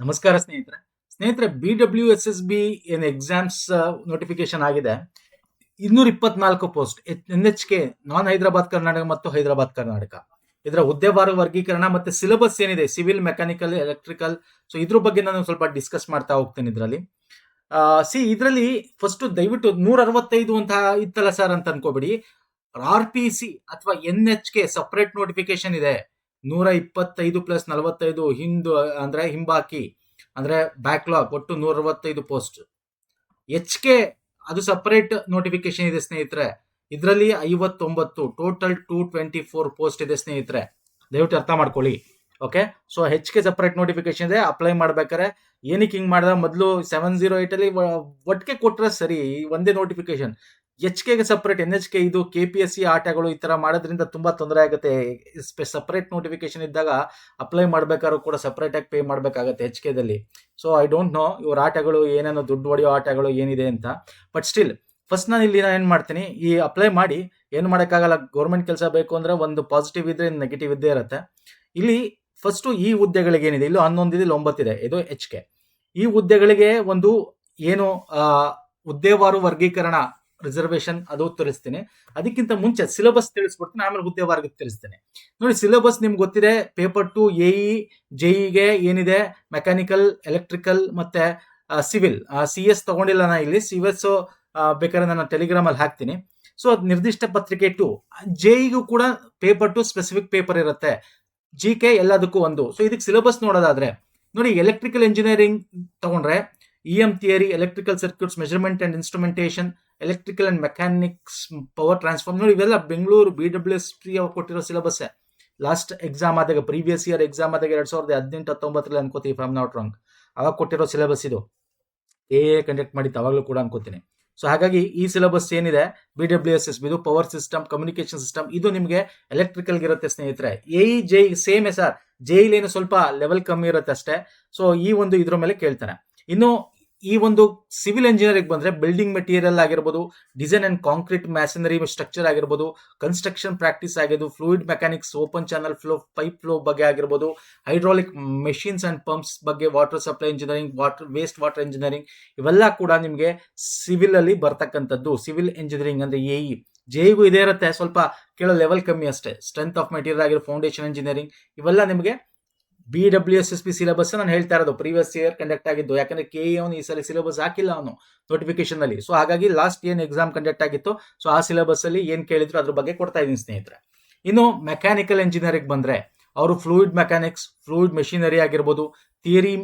ನಮಸ್ಕಾರ ಸ್ನೇಹಿತರೆ. ಸ್ನೇಹಿತರೆ B W S S B ಏನ್ ಎಕ್ಸಾಮ್ಸ್ ನೋಟಿಫಿಕೇಶನ್ ಆಗಿದೆ. ಇನ್ನೂರ ಇಪ್ಪತ್ನಾಲ್ಕು post N H K non Hyderabad Karnataka ಮತ್ತು ಹೈದರಾಬಾದ್ ಕರ್ನಾಟಕ ಇದರ ಹುದ್ದೆವಾರು ವರ್ಗೀಕರಣ ಮತ್ತೆ ಸಿಲೆಬಸ್ ಏನಿದೆ? ಸಿವಿಲ್ ಮೆಕ್ಯಾನಿಕಲ್ ಎಲೆಕ್ಟ್ರಿಕಲ್ ಸೊ ಇದ್ರ ಬಗ್ಗೆ ನಾನು ಸ್ವಲ್ಪ ಡಿಸ್ಕಸ್ ಮಾಡ್ತಾ ಹೋಗ್ತೇನೆ ಇದರಲ್ಲಿ. ಸಿ ಇದರಲ್ಲಿ ಫಸ್ಟ್ ದಯವಿಟ್ಟು ನೂರ ಅರವತ್ತೈದು ಅಂತ ಇತ್ತಲ್ಲ ಸರ್ ಅಂತ ಅನ್ಕೋಬೇಡಿ. ಆರ್ ಪಿ ಸಿ ಅಥವಾ N H K separate notification ಇದೆ. ನೂರ ಇಪ್ಪತ್ತೈದು ಪ್ಲಸ್ ನಲವತ್ತೈದು ಹಿಂದು, ಅಂದರೆ ಹಿಂಬಾಕಿ, ಅಂದರೆ ಬ್ಯಾಕ್ಲಾಗ್ ಒಟ್ಟು ನೂರ ಅರವತ್ತೈದು ಪೋಸ್ಟ್ ಎಚ್ ಕೆ ಅದು ಸಪರೇಟ್ ನೋಟಿಫಿಕೇಶನ್ ಇದೆ ಸ್ನೇಹಿತರೆ. ಇದರಲ್ಲಿ ಐವತ್ತೊಂಬತ್ತು total two twenty four post ಇದೆ ಸ್ನೇಹಿತರೆ. ದಯವಿಟ್ಟು ಅರ್ಥ ಮಾಡ್ಕೊಳ್ಳಿ. Okay so H K separate notification ಇದೆ ಅಪ್ಲೈ ಮಾಡ್ಬೇಕಾರೆ ಏನಕ್ಕೆ ಹಿಂಗೆ ಮಾಡಿದ? ಮೊದಲು ಸೆವೆನ್ ಜೀರೋ ಏಟ್ ಅಲ್ಲಿ ಒಟ್ಟಿಗೆ ಕೊಟ್ಟರೆ ಸರಿ ಒಂದೇ ನೋಟಿಫಿಕೇಶನ್ ಎಚ್ ಕೆಗೆ ಸಪ್ರೇಟ್ ಎನ್ ಎಚ್ ಕೆ ಇದು ಕೆ ಪಿ ಎಸ್ ಸಿ ಆಟಗಳು ಈ ತರ ಮಾಡೋದ್ರಿಂದ ತುಂಬಾ ತೊಂದರೆ ಆಗುತ್ತೆ. ಸಪ್ರೇಟ್ ನೋಟಿಫಿಕೇಶನ್ ಇದ್ದಾಗ ಅಪ್ಲೈ ಮಾಡ್ಬೇಕಾದ್ರೂ ಕೂಡ ಸಪರೇಟ್ ಆಗಿ ಪೇ ಮಾಡ್ಬೇಕಾಗತ್ತೆ ಎಚ್ ಕೆದಲ್ಲಿ ಸೊ ಐ ಡೋಂಟ್ ನೋ ಇವ್ರ ಆಟಗಳು ಏನೇನು ದುಡ್ಡು ಹೊಡೆಯೋ ಆಟಗಳು ಏನಿದೆ ಅಂತ. ಬಟ್ ಸ್ಟಿಲ್ ಫಸ್ಟ್ ನಾನು ಇಲ್ಲಿ ನಾನು ಏನು ಮಾಡ್ತೀನಿ, ಈ ಅಪ್ಲೈ ಮಾಡಿ, ಏನು ಮಾಡೋಕ್ಕಾಗಲ್ಲ ಗೌರ್ಮೆಂಟ್ ಕೆಲಸ ಬೇಕು ಅಂದ್ರೆ ಒಂದು ಪಾಸಿಟಿವ್ ಇದ್ರೆ ನೆಗೆಟಿವ್ ಇದ್ದೇ ಇರುತ್ತೆ. ಇಲ್ಲಿ ಫಸ್ಟು ಈ ಹುದ್ದೆಗಳಿಗೆ ಏನಿದೆ, ಇಲ್ಲೂ ಹನ್ನೊಂದಿದೆ, ಇಲ್ಲಿ ಒಂಬತ್ತಿದೆ, ಇದು ಎಚ್ ಕೆ ಈ ಹುದ್ದೆಗಳಿಗೆ ಒಂದು ಏನು ಹುದ್ದೆವಾರು ವರ್ಗೀಕರಣ ರಿಸರ್ವೇಶನ್ ಅದು ತೋರಿಸ್ತೀನಿ. ಅದಕ್ಕಿಂತ ಮುಂಚೆ ಸಿಲೆಬಸ್ ತಿಳಿಸ್ಬಿಡ್ತೀನಿ, ಆಮೇಲೆ ಹುದ್ದೆವಾರ್ಗ ತಿಳಿಸ್ತೇನೆ. ನೋಡಿ ಸಿಲೆಬಸ್ ನಿಮ್ಗೆ ಗೊತ್ತಿದೆ ಪೇಪರ್ ಟು ಎ ಇ ಜೆಇಗೆ ಏನಿದೆ? ಮೆಕ್ಯಾನಿಕಲ್ ಎಲೆಕ್ಟ್ರಿಕಲ್ ಮತ್ತೆ ಸಿವಿಲ್ ಸಿ ಎಸ್ ತಗೊಂಡಿಲ್ಲ ನಾ ಇಲ್ಲಿ. ಸಿ ಎಸ್ ಬೇಕಾದ್ರೆ ನಾನು ಟೆಲಿಗ್ರಾಮ್ ಅಲ್ಲಿ ಹಾಕ್ತೀನಿ. ಸೊ ಅದು ನಿರ್ದಿಷ್ಟ ಪತ್ರಿಕೆ ಟು ಜೆಇಗೂ ಕೂಡ ಪೇಪರ್ ಟು ಸ್ಪೆಸಿಫಿಕ್ ಪೇಪರ್ ಇರುತ್ತೆ. ಜಿ ಕೆ ಎಲ್ಲದಕ್ಕೂ ಒಂದು. ಸೊ ಇದಕ್ಕೆ ಸಿಲೆಬಸ್ ನೋಡೋದಾದ್ರೆ, ನೋಡಿ ಎಲೆಕ್ಟ್ರಿಕಲ್ ಇಂಜಿನಿಯರಿಂಗ್ ತಗೊಂಡ್ರೆ E M theory electrical circuits measurement and instrumentation electrical and mechanics power transform ನೋಡಿ, ಇವೆಲ್ಲ Bengaluru B W S T ಅವ್ರು ಕೊಟ್ಟಿರೋ ಸಿಲೆಬಸ್ಸೇ ಲಾಸ್ಟ್ ಎಕ್ಸಾಮ್ ಆದಾಗ ಪ್ರೀವಿಯಸ್ ಇಯರ್ ಎಕ್ಸಾಮ್ ಆದಾಗ ಎರಡು ಸಾವಿರದ ಹದಿನೆಂಟು, ಹತ್ತೊಂಬತ್ತರಲ್ಲಿ ಅನ್ಕೋತೀವಿ ಇಫ್ ನಾಟ್ ರಾಂಗ್ ಅವಾಗ ಕೊಟ್ಟಿರೋ ಸಿಲೆಬಸ್ ಇದು. ಎ ಕಂಡಕ್ಟ್ ಮಾಡಿತ್ತು ಅವಾಗಲೂ ಕೂಡ ಅನ್ಕೋತೀನಿ. ಸೊ ಹಾಗಾಗಿ ಈ ಸಿಲೆಬಸ್ ಏನಿದೆ? ಬಿ ಡಬ್ಲ್ಯೂ ಎಸ್ ಎಸ್ ಇದು ಪವರ್ ಸಿಸ್ಟಮ್ ಕಮ್ಯುನಿಕೇಶನ್ ಸಿಸ್ಟಮ್ ಇದು ನಿಮಗೆ ಎಲೆಕ್ಟ್ರಿಕಲ್ ಇರುತ್ತೆ, ಸ್ನೇಹಿತರೆ. ಎ ಜೆ ಸೇಮ್ ಸರ್ ಏನು ಸ್ವಲ್ಪ ಲೆವೆಲ್ ಕಮ್ಮಿ ಇರುತ್ತೆ ಅಷ್ಟೇ. ಸೊ ಈ ಒಂದು ಇದ್ರ ಮೇಲೆ ಕೇಳ್ತಾರೆ ಇನ್ನು ಈ ಒಂದು ಸಿವಿಲ್ ಇಂಜಿನಿಯರಿಂಗ್ ಬಂದ್ರೆ ಬಿಲ್ಡಿಂಗ್ ಮೆಟೀರಿಯಲ್ ಆಗಿರ್ಬೋದು design and concrete masonry structure ಆಗಿರ್ಬೋದು ಕನ್ಸ್ಟ್ರಕ್ಷನ್ ಪ್ರಾಕ್ಟೀಸ್ ಆಗಿದ್ದು fluid mechanics open channel flow pipe flow ಬಗ್ಗೆ ಆಗಿರ್ಬೋದು ಹೈಡ್ರಾಲಿಕ್ ಮೆಷಿನ್ಸ್ ಅಂಡ್ ಪಂಪ್ಸ್ ಬಗ್ಗೆ water supply engineering water waste water engineering ಇವೆಲ್ಲ ಕೂಡ ನಿಮಗೆ ಸಿವಿಲ್ ಅಲ್ಲಿ ಬರ್ತಕ್ಕಂಥದ್ದು. ಸಿವಿಲ್ ಇಂಜಿನಿಯರಿಂಗ್ ಅಂದ್ರೆ ಎ ಇ ಜೆಇಗೂ ಇದೇ ಇರುತ್ತೆ, ಸ್ವಲ್ಪ ಕೇಳೋ ಲೆವೆಲ್ ಕಮ್ಮಿ ಅಷ್ಟೇ. ಸ್ಟ್ರೆಂತ್ ಆಫ್ ಮೆಟೀರಿಯಲ್ ಆಗಿರೋ ಫೌಂಡೇಶನ್ ಇಂಜಿನಿಯರಿಂಗ್ ಇವೆಲ್ಲ ನಿಮಗೆ B W S S P syllabus ನಾನು ಹೇಳ್ತಾ ಇರೋದು. ಪ್ರೀವಿಯಸ್ ಇಯರ್ ಕಂಡಕ್ಟ್ ಆಗಿದ್ದು. ಯಾಕಂದ್ರೆ ಕೆ ಅವನು ಈ ಸಲ ಸಿಲೆಬಸ್ ಹಾಕಿಲ್ಲ ಅವನು ನೋಟಿಫಿಕೇಶನ್ ಅಲ್ಲಿ. ಸೊ ಹಾಗಾಗಿ ಲಾಸ್ಟ್ ಏನು ಎಕ್ಸಾಮ್ ಕಂಡಕ್ಟ್ ಆಗಿತ್ತು? ಸೊ ಆ ಸಿಲೆಬಸ್ ಅಲ್ಲಿ ಏನ್ ಕೇಳಿದ್ರು ಅದ್ರ ಬಗ್ಗೆ ಕೊಡ್ತಾ ಇದ್ದೀನಿ ಸ್ನೇಹಿತರೆ. ಇನ್ನು ಮೆಕ್ಯಾನಿಕಲ್ ಇಂಜಿನಿಯರಿಂಗ್ ಬಂದ್ರೆ, ಅವರು ಫ್ಲೂಯಿಡ್ ಮೆಕ್ಯಾನಿಕ್ಸ್ ಫ್ಲೂಯಿಡ್ ಮೆಷಿನರಿ ಆಗಿರ್ಬೋದು ಥಿಯರಿ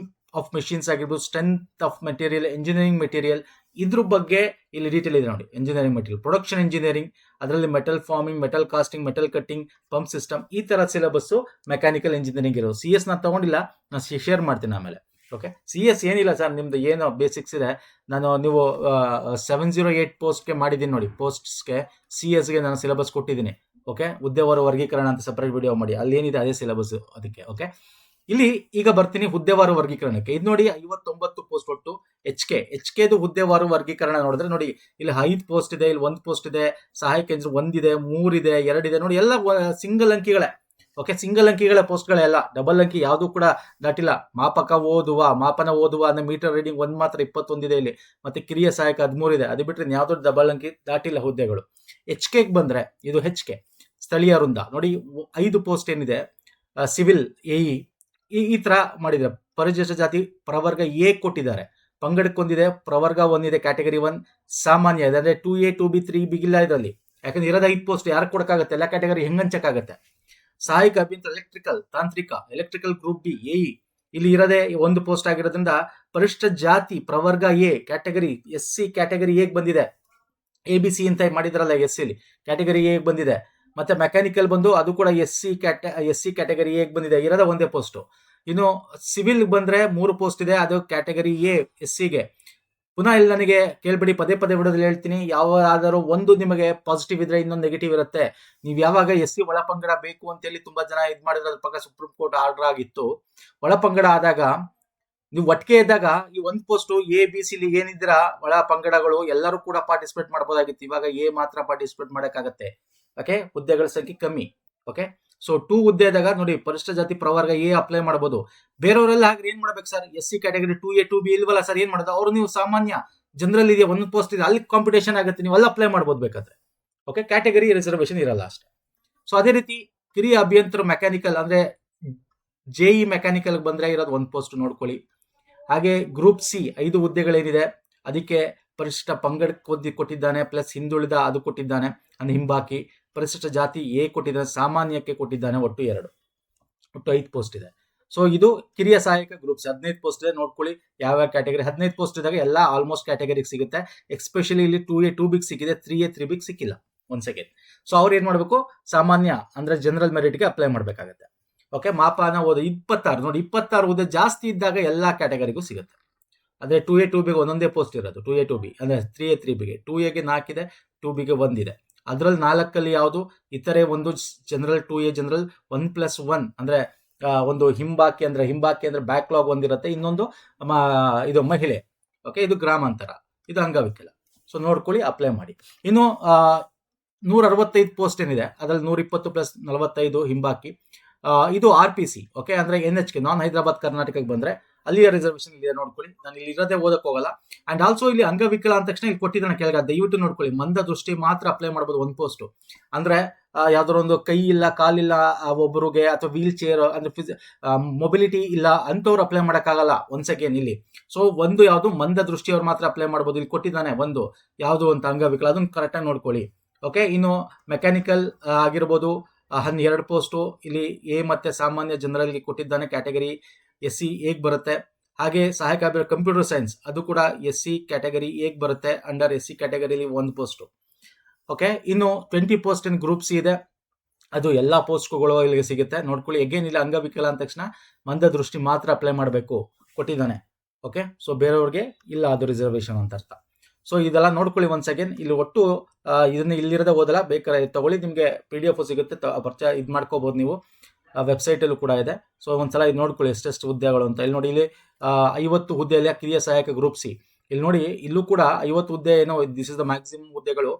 ಆಫ್ ಮೆಷಿನ್ಸ್ ಆಗಿರ್ಬೋದು strength of material engineering material ಇದ್ರ ಬಗ್ಗೆ ಇಲ್ಲಿ ಡೀಟೇಲ್ ಇದೆ ನೋಡಿ. ಇಂಜಿನಿಯರಿಂಗ್ ಮೆಟೀರಿಯಲ್ ಪ್ರೊಡಕ್ಷನ್ ಇಂಜಿನಿಯರಿಂಗ್ ಅದರಲ್ಲಿ metal forming metal casting metal cutting pump system ಈ ತರ ಸಿಲೆಬಸ್ಸು ಮೆಕ್ಯಾನಿಕಲ್ ಇಂಜಿನಿಯರಿಂಗ್ ಇರೋದು. ಸಿ ಎಸ್ ನಾನು ತಗೊಂಡಿಲ್ಲ, ನಾನು ಶೇರ್ ಮಾಡ್ತೀನಿ ಆಮೇಲೆ. ಓಕೆ ಸಿ ಎಸ್ ಏನಿಲ್ಲ ಸರ್ ನಿಮ್ದು ಏನು ಬೇಸಿಕ್ಸ್ ಇದೆ. ನಾನು ನೀವು ಸೆವೆನ್ ಜೀರೋ ಏಟ್ ಪೋಸ್ಟ್ಗೆ ಮಾಡಿದ್ದೀನಿ ನೋಡಿ. ಪೋಸ್ಟ್ಸ್ಗೆ ಸಿ ಎಸ್ಗೆ ನಾನು ಸಿಲೆಬಸ್ ಕೊಟ್ಟಿದ್ದೀನಿ. ಓಕೆ ಉದ್ಯೋಗ ವರ್ಗೀಕರಣ ಅಂತ ಸಪ್ರೇಟ್ ವಿಡಿಯೋ ಮಾಡಿ. ಅಲ್ಲಿ ಏನಿದೆ, ಅದೇ ಸಿಲೆಬಸ್ ಅದಕ್ಕೆ. ಓಕೆ ಇಲ್ಲಿ ಈಗ ಬರ್ತೀನಿ ಹುದ್ದೆವಾರು ವರ್ಗೀಕರಣಕ್ಕೆ. ಇದು ನೋಡಿ ಐವತ್ತೊಂಬತ್ತು ಪೋಸ್ಟ್ ಒಟ್ಟು ಎಚ್ ಕೆ ಎಚ್ ಕೆದು ಹುದ್ದೆವಾರು ವರ್ಗೀಕರಣ ನೋಡಿದ್ರೆ ನೋಡಿ ಇಲ್ಲಿ ಐದು ಪೋಸ್ಟ್ ಇದೆ, ಇಲ್ಲಿ ಒಂದು ಪೋಸ್ಟ್ ಇದೆ ಸಹಾಯಕ ಕೇಂದ್ರ ಒಂದಿದೆ, ಮೂರಿದೆ, ಎರಡಿದೆ, ನೋಡಿ ಎಲ್ಲ ಸಿಂಗಲ್ ಅಂಕಿಗಳೇ. ಓಕೆ ಸಿಂಗಲ್ ಅಂಕಿಗಳ ಪೋಸ್ಟ್ಗಳೆಲ್ಲ ಡಬಲ್ ಅಂಕಿ ಯಾವುದು ಕೂಡ ದಾಟಿಲ್ಲ. ಮಾಪಕ ಓದುವ, ಮಾಪನ ಓದುವ ಅನ್ನೋ ಮೀಟರ್ ರೀಡಿಂಗ್ ಒಂದು ಮಾತ್ರ ಇಪ್ಪತ್ತೊಂದಿದೆ ಇಲ್ಲಿ. ಮತ್ತೆ ಕಿರಿಯ ಸಹಾಯಕ ಹದಿಮೂರು ಇದೆ ಅದು ಬಿಟ್ಟರೆ ಯಾವುದೋ ಡಬಲ್ ಅಂಕಿ ದಾಟಿಲ್ಲ ಹುದ್ದೆಗಳು. ಎಚ್ ಕೆಗೆ ಬಂದ್ರೆ ಇದು ಹೆಚ್ ಕೆ ಸ್ಥಳೀಯ ವೃಂದ. ನೋಡಿ ಐದು ಪೋಸ್ಟ್ ಏನಿದೆ? ಸಿವಿಲ್ ಎ ಈ ಈ ತರ ಮಾಡಿದ್ರೆ ಪರಿಶಿಷ್ಟ ಜಾತಿ ಪ್ರವರ್ಗ ಎ ಕೊಟ್ಟಿದ್ದಾರೆ. ಪಂಗಡಕ್ಕೊಂದಿದೆ, ಪ್ರವರ್ಗ ಒಂದಿದೆ, ಕ್ಯಾಟಗರಿ ಒನ್. ಸಾಮಾನ್ಯ ಇದೆ ಅಂದ್ರೆ two A, two B, three ಬಿಗಿಲ್ಲ ಇದರಲ್ಲಿ. ಯಾಕಂದ್ರೆ ಇರೋದ ಐದು ಪೋಸ್ಟ್ ಯಾರು ಕೊಡಕ್ಕಾಗತ್ತೆ? ಎಲ್ಲ ಕ್ಯಾಟಗರಿ ಹೆಂಗಂಚಕ್ಕಾಗತ್ತೆ ಸಹಾಯಕ ಅಭಿಯಂತರ ಎಲೆಕ್ಟ್ರಿಕಲ್ ತಾಂತ್ರಿಕ ಎಲೆಕ್ಟ್ರಿಕಲ್ ಗ್ರೂಪ್ ಬಿ ಎ ಇಲ್ಲಿ ಇರೋದೇ ಒಂದು ಪೋಸ್ಟ್ ಆಗಿರೋದ್ರಿಂದ ಪರಿಷ್ಠ ಜಾತಿ ಪ್ರವರ್ಗ A, category S C, category ಹೇಗೆ ಬಂದಿದೆ. ಎ, ಬಿ, ಸಿ ಅಂತ ಮಾಡಿದ್ರಲ್ಲ ಎಸ್ ಸಿಲಿ ಕ್ಯಾಟಗರಿ ಎ ಬಂದಿದೆ. ಮತ್ತೆ ಮೆಕ್ಯಾನಿಕಲ್ ಬಂದು ಅದು ಕೂಡ ಎಸ್ ಸಿ, ಕ್ಯಾಟ, ಎಸ್ ಸಿ ಕ್ಯಾಟಗರಿ ಹೇಗೆ ಬಂದಿದೆ. ಇರೋದ ಒಂದೇ ಪೋಸ್ಟ್ ಇನ್ನು ಸಿವಿಲ್ ಬಂದ್ರೆ ಮೂರು ಪೋಸ್ಟ್ ಇದೆ, ಅದು ಕ್ಯಾಟಗರಿ ಎ ಎಸ್ ಸಿಗೆ ಪುನಃ ಇಲ್ಲಿ ನನಗೆ ಕೇಳ್ಬಿಡಿ, ಪದೇ ಪದೇ ಬಿಡೋದ್ರಲ್ಲಿ ಹೇಳ್ತೀನಿ ಯಾವಾದರೂ ಒಂದು ನಿಮಗೆ ಪಾಸಿಟಿವ್ ಇದ್ರೆ ಇನ್ನೊಂದು ನೆಗೆಟಿವ್ ಇರುತ್ತೆ. ನೀವು ಯಾವಾಗ ಎಸ್ ಸಿ ಒಳಪಂಗಡ ಬೇಕು ಅಂತೇಳಿ ತುಂಬಾ ಜನ ಇದು ಮಾಡಿದ್ರೆ, ಅದ್ರ ಪಕ್ಕ ಸುಪ್ರೀಂ ಕೋರ್ಟ್ ಆರ್ಡರ್ ಆಗಿತ್ತು. ಒಳಪಂಗಡ ಆದಾಗ, ನೀವು ಒಟ್ಟಿಗೆ ಇದ್ದಾಗ ಈ ಒಂದು ಪೋಸ್ಟ್ ಎ ಬಿ ಸಿ ಏನಿದ್ರ ಒಳ ಪಂಗಡಗಳು ಎಲ್ಲರೂ ಕೂಡ ಪಾರ್ಟಿಸಿಪೇಟ್ ಮಾಡ್ಬೋದಾಗಿತ್ತು. ಇವಾಗ ಎ ಮಾತ್ರ ಪಾರ್ಟಿಸಿಪೇಟ್ ಮಾಡೋಕ್ಕಾಗತ್ತೆ. ಓಕೆ ಹುದ್ದೆಗಳ ಸಂಖ್ಯೆ ಕಮ್ಮಿ. ಓಕೆ ಸೊ ಟೂ ಹುದ್ದೆ ಇದ್ದಾಗ ನೋಡಿ, ಪರಿಷ್ಠ ಜಾತಿ ಪ್ರವರ್ಗ ಎ ಅಪ್ಲೈ ಮಾಡಬಹುದು ಬೇರೆಯವರೆಲ್ಲ ಹಾಗೆ ಏನ್ ಮಾಡ್ಬೇಕು sir S C category two A two B ಇಲ್ವಲ್ಲ ಸರ್ ಏನ್ ಮಾಡೋದು? ಅವ್ರು ನೀವು ಸಾಮಾನ್ಯ ಜನರಲ್ ಇದೆಯಾ ಒಂದು ಪೋಸ್ಟ್ ಇದೆ, ಅಲ್ಲಿ ಕಾಂಪಿಟೇಷನ್ ಆಗುತ್ತೆ, ನೀವು ಅಲ್ಲಿ ಅಪ್ಲೈ ಮಾಡ್ಬೋದು ಬೇಕಾದ್ರೆ. ಓಕೆ ಕ್ಯಾಟಗರಿ ರಿಸರ್ವೇಶನ್ ಇರಲ್ಲ ಅಷ್ಟೇ. ಸೊ ಅದೇ ರೀತಿ ಕಿರಿಯ ಅಭಿಯಂತರ ಮೆಕ್ಯಾನಿಕಲ್ ಅಂದ್ರೆ ಜೆಇ ಮೆಕ್ಯಾನಿಕಲ್ ಬಂದ್ರೆ ಇರೋದು ಒಂದು ಪೋಸ್ಟ್ ನೋಡ್ಕೊಳ್ಳಿ. ಹಾಗೆ ಗ್ರೂಪ್ ಸಿ ಐದು ಹುದ್ದೆಗಳೇನಿದೆ, ಅದಕ್ಕೆ ಪರಿಶಿಷ್ಟ ಪಂಗಡಕ್ಕೆ ಒದ್ದಿ ಕೊಟ್ಟಿದ್ದಾನೆ ಪ್ಲಸ್ ಹಿಂದುಳಿದ ಅದು ಕೊಟ್ಟಿದ್ದಾನೆ ಅಂದ್ರೆ ಹಿಂಬಾಕಿ. ಪರಿಶಿಷ್ಟ ಜಾತಿ ಎ ಕೊಟ್ಟಿದ್ದಾನೆ, ಸಾಮಾನ್ಯಕ್ಕೆ ಕೊಟ್ಟಿದ್ದಾನೆ ಒಟ್ಟು ಎರಡು. ಒಟ್ಟು ಐದು ಪೋಸ್ಟ್ ಇದೆ. ಸೊ ಇದು ಕಿರಿಯ ಸಹಾಯಕ ಗ್ರೂಪ್ಸ್ ಹದಿನೈದು ಪೋಸ್ಟ್ ಇದೆ, ನೋಡ್ಕೊಳ್ಳಿ ಯಾವ ಕ್ಯಾಟಗರಿ ಹದಿನೈದು ಪೋಸ್ಟ್ ಇದ್ದಾಗ ಎಲ್ಲ ಆಲ್ಮೋಸ್ಟ್ ಕ್ಯಾಟಗರಿಗೆ ಸಿಗುತ್ತೆ. ಎಕ್ಸ್ಪೆಷಲಿ ಇಲ್ಲಿ ಟೂ ಎ ಟೂ ಬಿಗ್ ಸಿಕ್ಕಿದೆ ತ್ರೀ ಎ ತ್ರೀ ಬಿಗ್ ಸಿಕ್ಕಿಲ್ಲ. ಒಂದ್ ಸೆಕೆಂಡ್ ಸೊ ಅವ್ರು ಏನ್ ಮಾಡಬೇಕು? ಸಾಮಾನ್ಯ ಅಂದ್ರೆ ಜನರಲ್ ಮೆರಿಟ್ಗೆ ಅಪ್ಲೈ ಮಾಡಬೇಕಾಗತ್ತೆ. ಓಕೆ ಮಾಪನ ಓದ ಇಪ್ಪತ್ತಾರು. ನೋಡಿ, ಇಪ್ಪತ್ತಾರು ಓದ ಜಾಸ್ತಿ ಇದ್ದಾಗ ಎಲ್ಲ ಕ್ಯಾಟಗರಿಗೂ ಸಿಗುತ್ತೆ. ಅಂದ್ರೆ ಟೂ ಎ ಟೂ ಬಿಗೆ ಒಂದೊಂದೇ ಪೋಸ್ಟ್ ಇರೋದು. ಟೂ ಎ ಟೂ ಬಿ ಅಂದ್ರೆ ತ್ರೀ ಎ ತ್ರೀ ಬಿಗೆ ಟೂ ಎಗೆ ನಾಲ್ಕಿದೆ ಟೂ ಬಿಗೆ ಒಂದಿದೆ. ಅದರಲ್ಲಿ ನಾಲ್ಕಲ್ಲಿ ಯಾವುದು? ಇತರೆ ಒಂದು general two A general one plus one ಅಂದ್ರೆ ಒಂದು ಹಿಂಬಾಕಿ ಅಂದರೆ, ಹಿಂಬಾಕಿ ಅಂದ್ರೆ ಬ್ಯಾಕ್ಲಾಗ್ ಒಂದಿರುತ್ತೆ. ಇನ್ನೊಂದು ಇದು ಮಹಿಳೆ. ಓಕೆ ಇದು ಗ್ರಾಮಾಂತರ. ಇದು ಅಂಗವಿಕಲ. ಸೊ ನೋಡ್ಕೊಳ್ಳಿ ಅಪ್ಲೈ ಮಾಡಿ. ಇನ್ನು ನೂರ ಅರವತ್ತೈದು ಪೋಸ್ಟ್ ಏನಿದೆ? ಅದ್ರಲ್ಲಿ ನೂರ ಇಪ್ಪತ್ತು ಪ್ಲಸ್ ನಲವತ್ತೈದು ಹಿಂಬಾಕಿ. ಇದು ಆರ್ ಪಿ ಸಿ ಓಕೆ ಅಂದ್ರೆ N H K non Hyderabad ಕರ್ನಾಟಕಕ್ಕೆ ಬಂದ್ರೆ ಅಲ್ಲಿಯ ರಿಸರ್ವೇಶನ್ ಇದೆ ನೋಡ್ಕೊಳ್ಳಿ. ನಾನು ಇಲ್ಲಿ ಇರೋದೇ ಓದಕ್ಕೆ ಹೋಗಲ್ಲ. ಅಂಡ್ ಆಲ್ಸೋ ಇಲ್ಲಿ ಅಂಗವಿಕಲ ಅಂದ ತಕ್ಷಣ ಇಲ್ಲಿ ಕೊಟ್ಟಿದ್ದಾನೆ ಕೆಳಗೆ ದಯವಿಟ್ಟು ನೋಡ್ಕೊಳ್ಳಿ. ಮಂದ ದೃಷ್ಟಿ ಮಾತ್ರ ಅಪ್ಲೈ ಮಾಡ್ಬೋದು ಒಂದು ಪೋಸ್ಟ್ ಅಂದ್ರೆ ಯಾವ್ದಾರ ಒಂದು ಕೈ ಇಲ್ಲ ಕಾಲಿಲ್ಲ ಒಬ್ಬರಿಗೆ ಅಥವಾ ವೀಲ್ ಚೇರ್ ಅಂದ್ರೆ ಮೊಬಿಲಿಟಿ ಇಲ್ಲ ಅಂಥವ್ರು ಅಪ್ಲೈ ಮಾಡೋಕ್ಕಾಗಲ್ಲ. ಒನ್ಸ್ ಅಗೇನ್ ಇಲ್ಲಿ. ಸೊ ಒಂದು ಯಾವುದು ಮಂದ ದೃಷ್ಟಿಯವ್ರು ಮಾತ್ರ ಅಪ್ಲೈ ಮಾಡ್ಬೋದು. ಇಲ್ಲಿ ಕೊಟ್ಟಿದ್ದಾನೆ ಒಂದು. ಯಾವುದು ಅಂತ ಅಂಗವಿಕಲ. ಅದನ್ನು ಕರೆಕ್ಟಾಗಿ ನೋಡ್ಕೊಳ್ಳಿ. ಓಕೆ ಇನ್ನು ಮೆಕ್ಯಾನಿಕಲ್ ಆಗಿರ್ಬೋದು ಹನ್ನೆರಡು ಪೋಸ್ಟು ಇಲ್ಲಿ ಎ ಮತ್ತೆ ಸಾಮಾನ್ಯ ಜನರಲ್ಲಿ ಕೊಟ್ಟಿದ್ದಾನೆ ಕ್ಯಾಟಗರಿ ಎಸ್ ಸಿ ಏಗ್ ಬರುತ್ತೆ? ಹಾಗೆ ಸಹಾಯಕ ಆಗಿರೋ ಕಂಪ್ಯೂಟರ್ ಸೈನ್ಸ್ ಅದು ಕೂಡ ಎಸ್ ಸಿ ಕ್ಯಾಟಗರಿ ಏಗ್ ಬರುತ್ತೆ ಅಂಡರ್ ಎಸ್ ಸಿ ಕ್ಯಾಟಗರಿಲಿ ಒಂದು ಪೋಸ್ಟು ಓಕೆ ಇನ್ನು twenty post in group C ಇದೆ. ಅದು ಎಲ್ಲ ಪೋಸ್ಟ್ಗಳು ಇಲ್ಲಿಗೆ ಸಿಗುತ್ತೆ. ನೋಡ್ಕೊಳ್ಳಿ ಎಗೇನ್ ಇಲ್ಲ ಅಂಗವಿಕಲ ಅಂದ ತಕ್ಷಣ ಮಂದ ದೃಷ್ಟಿ ಮಾತ್ರ ಅಪ್ಲೈ ಮಾಡಬೇಕು ಕೊಟ್ಟಿದ್ದಾನೆ. ಓಕೆ ಸೊ ಬೇರೆಯವ್ರಿಗೆ ಇಲ್ಲ ಅದು ರಿಸರ್ವೇಷನ್ ಅಂತ ಅರ್ಥ. ಸೊ ಇದೆಲ್ಲ ನೋಡ್ಕೊಳ್ಳಿ ಒಂದ್ ಸೆಕೆಂಡ್ ಇಲ್ಲಿ ಒಟ್ಟು ಇದನ್ನ ಇಲ್ಲಿರದೆ ಓದಲ್ಲ, ಬೇಕಾದ್ರೆ ತಗೊಳ್ಳಿ, ನಿಮಗೆ ಪಿ ಡಿ ಎಫ್ ಸಿಗುತ್ತೆ ಪರಿಚಯ ಇದು ಮಾಡ್ಕೋಬಹುದು ನೀವು. ವೆಬ್ಸೈಟಲ್ಲೂ ಕೂಡ ಇದೆ. ಸೊ ಒಂದ್ಸಲ ಇದು ನೋಡ್ಕೊಳ್ಳಿ ಎಷ್ಟೆಷ್ಟು ಹುದ್ದೆಗಳು ಅಂತ. ಇಲ್ಲಿ ನೋಡಿ, ಇಲ್ಲಿ ಐವತ್ತು ಹುದ್ದೆಯಲ್ಲಿ ಕಿರಿಯ ಸಹಾಯಕ ಗ್ರೂಪ್ ಸಿ ಇಲ್ಲಿ ನೋಡಿ, ಇಲ್ಲೂ ಕೂಡ ಐವತ್ತು ಹುದ್ದೆ ಏನೋ ದಿಸ್ ಇಸ್ ದ ಮ್ಯಾಕ್ಸಿಮಮ್ ಹುದ್ದೆಗಳು.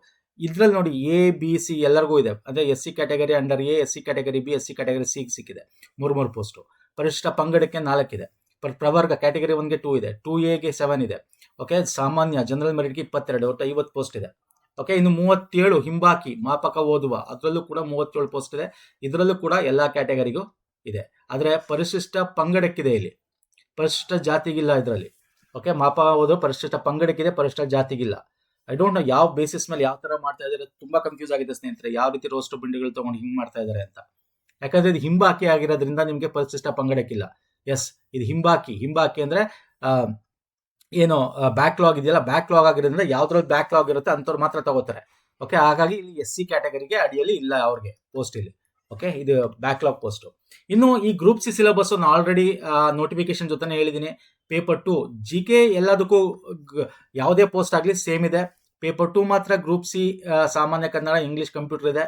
ಇದ್ರಲ್ಲಿ ನೋಡಿ ಎ ಬಿ ಸಿ ಎಲ್ಲರಿಗೂ ಇದೆ. ಅಂದ್ರೆ S C category under A S C category B S C category C ಸಿಕ್ಕಿದೆ. ಮೂರು ಮೂರು ಪೋಸ್ಟು ಪರಿಶಿಷ್ಟ ಪಂಗಡಕ್ಕೆ ನಾಲ್ಕು ಇದೆ. ಬಟ್ ಪ್ರವರ್ಗ ಕ್ಯಾಟಗರಿ ಒನ್ಗೆ ಟೂ ಇದೆ. ಟೂ ಎಗೆ ಸೆವೆನ್ ಇದೆ. ಓಕೆ ಸಾಮಾನ್ಯ ಜನರಲ್ ಮೆರಿಟ್ಗೆ ಇಪ್ಪತ್ತೆರಡು, ಒಟ್ಟು ಐವತ್ತು ಪೋಸ್ಟ್ ಇದೆ. ಓಕೆ ಇನ್ನು ಮೂವತ್ತೇಳು ಹಿಂಬಾಕಿ ಮಾಪಕ ಓದುವ, ಅದರಲ್ಲೂ ಕೂಡ ಮೂವತ್ತೇಳು ಪೋಸ್ಟ್ ಇದೆ. ಇದರಲ್ಲೂ ಕೂಡ ಎಲ್ಲ ಕ್ಯಾಟಗರಿಗೂ ಇದೆ. ಆದರೆ ಪರಿಶಿಷ್ಟ ಪಂಗಡಕ್ಕಿದೆ ಇಲ್ಲಿ. ಪರಿಶಿಷ್ಟ ಜಾತಿಗಿಲ್ಲ ಇದರಲ್ಲಿ. ಓಕೆ ಮಾಪ ಓದುವ ಪರಿಶಿಷ್ಟ ಪಂಗಡಕ್ಕಿದೆ, ಪರಿಶಿಷ್ಟ ಜಾತಿಗಿಲ್ಲ. ಐ ಡೋಂಟ್ ನೋ ಯಾವ ಬೇಸಿಸ್ ಮೇಲೆ ಯಾವ ತರ ಮಾಡ್ತಾ ಇದ್ದಾರೆ. ತುಂಬಾ ಕನ್ಫ್ಯೂಸ್ ಆಗಿದೆ ಸ್ನೇಹಿತರೆ, ಯಾವ ರೀತಿ ರೋಸ್ಟ್ ಬಂಡಿಗಳು ತಗೊಂಡು ಹಿಂಗ್ ಮಾಡ್ತಾ ಇದ್ದಾರೆ ಅಂತ. ಯಾಕಂದ್ರೆ ಇದು ಹಿಂಬಾಕಿ ಆಗಿರೋದ್ರಿಂದ ನಿಮಗೆ ಪರಿಶಿಷ್ಟ ಪಂಗಡಕ್ಕಿಲ್ಲ. ಎಸ್ ಇದು ಹಿಂಬಾಕಿ. ಹಿಂಬಾಕಿ ಅಂದ್ರೆ ಏನು ಬ್ಯಾಕ್ಲಾಗ್ ಇದೆಯಲ್ಲ ಬ್ಯಾಕ್ಲಾಗ್ ಆಗಿರೋದ್ರಿಂದ ಯಾವ್ದ್ರಲ್ಲಿ ಬ್ಯಾಕ್ಲಾಗ್ ಇರುತ್ತೆ ಅಂಥವ್ರು ಮಾತ್ರ ತಗೋತಾರೆ. ಓಕೆ ಹಾಗಾಗಿ ಇಲ್ಲಿ ಎಸ್ ಸಿ ಕ್ಯಾಟಗರಿಗೆ ಅಡಿಯಲ್ಲಿ ಇಲ್ಲ ಅವ್ರಿಗೆ ಪೋಸ್ಟ್ ಇಲ್ಲಿ. ಓಕೆ ಇದು ಬ್ಯಾಕ್ಲಾಗ್ ಪೋಸ್ಟ್ ಇನ್ನು ಈ group C syllabus already notification ಜೊತೆನೇ ಹೇಳಿದ್ದೀನಿ ಪೇಪರ್ ಟು ಜಿ ಕೆ ಎಲ್ಲದಕ್ಕೂ ಯಾವುದೇ ಪೋಸ್ಟ್ ಆಗಲಿ ಸೇಮ್ ಇದೆ. ಪೇಪರ್ ಟು ಮಾತ್ರ ಗ್ರೂಪ್ ಸಿ ಸಾಮಾನ್ಯ ಕನ್ನಡ ಇಂಗ್ಲೀಷ್ ಕಂಪ್ಯೂಟರ್ ಇದೆ.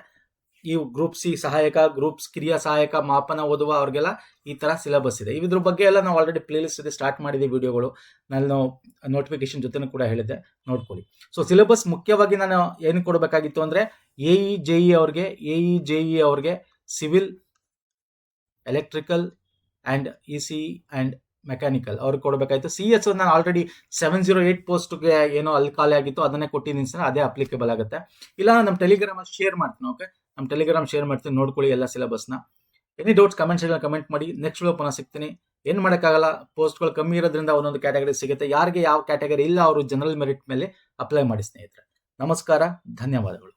ಈ ಗ್ರೂಪ್ ಸಿ ಸಹಾಯಕ ಗ್ರೂಪ್ಸ್ ಕಿರಿಯ ಸಹಾಯಕ, ಮಾಪನ, ಓದುವ ಅವ್ರಿಗೆಲ್ಲ ಈ ತರ ಸಿಲೆಬಸ್ ಇದೆ. ಇದ್ರ ಬಗ್ಗೆ ಎಲ್ಲ ನಾವು ಆಲ್ರೆಡಿ ಪ್ಲೇಲಿಸ್ಟ್ ಇದೆ ಸ್ಟಾರ್ಟ್ ಮಾಡಿದ್ದೀವಿ ವಿಡಿಯೋಗಳು ನಾನು ನೋಟಿಫಿಕೇಶನ್ ಜೊತೆನೂ ಕೂಡ ಹೇಳಿದ್ದೆ. ನೋಡ್ಕೊಳ್ಳಿ. ಸೊ ಸಿಲೆಬಸ್ ಮುಖ್ಯವಾಗಿ ನಾನು ಏನು ಕೊಡಬೇಕಾಗಿತ್ತು ಅಂದ್ರೆ ಎ ಇ ಜೆ ಇ ಅವ್ರಿಗೆ ಎ ಇ ಜೆ ಇ ಅವ್ರಿಗೆ civil electrical and E C and mechanical ಅವ್ರಿಗೆ ಕೊಡಬೇಕಾಯ್ತು. ಸಿ ಎಸ್ ನಾನು ಆಲ್ರೆಡಿ ಸೆವೆನ್ ಜೀರೋ ಏಟ್ ಪೋಸ್ಟ್ಗೆ ಏನೋ ಅಲ್ಲಿ ಖಾಲಿ ಆಗಿತ್ತು. ಅದನ್ನೇ ಕೊಟ್ಟಿದ್ದೀನಿ ಸರ್. ಅದೇ ಅಪ್ಲಿಕೇಬಲ್ ಆಗುತ್ತೆ. ಇಲ್ಲ ನಮ್ಮ ಟೆಲಿಗ್ರಾಮಲ್ಲಿ ಶೇರ್ ಮಾಡ್ತೀನಿ ಓಕೆ ನಮ್ಮ ಟೆಲಿಗ್ರಾಮ್ ಶೇರ್ ಮಾಡ್ತೀನಿ, ನೋಡ್ಕೊಳ್ಳಿ ಎಲ್ಲ ಸಿಲೆಬಸ್ನ any doubts comment section comment ಮಾಡಿ ನೆಕ್ಸ್ಟ್ ವಿಡಿಯೋ ಪುನಃ ಸಿಗ್ತೀನಿ. ಏನು ಮಾಡೋಕ್ಕಾಗಲ್ಲ ಪೋಸ್ಟ್ಗಳು ಕಮ್ಮಿ ಇರೋದ್ರಿಂದ ಒಂದೊಂದು ಕ್ಯಾಟಗರಿ ಸಿಗುತ್ತೆ. ಯಾರಿಗೆ ಯಾವ ಕ್ಯಾಟಗರಿ ಇಲ್ಲ, ಅವರು ಜನರಲ್ ಮೆರಿಟ್ ಮೇಲೆ ಅಪ್ಲೈ ಮಾಡಿ ಸ್ನೇಹಿತರೆ. ನಮಸ್ಕಾರ, ಧನ್ಯವಾದಗಳು.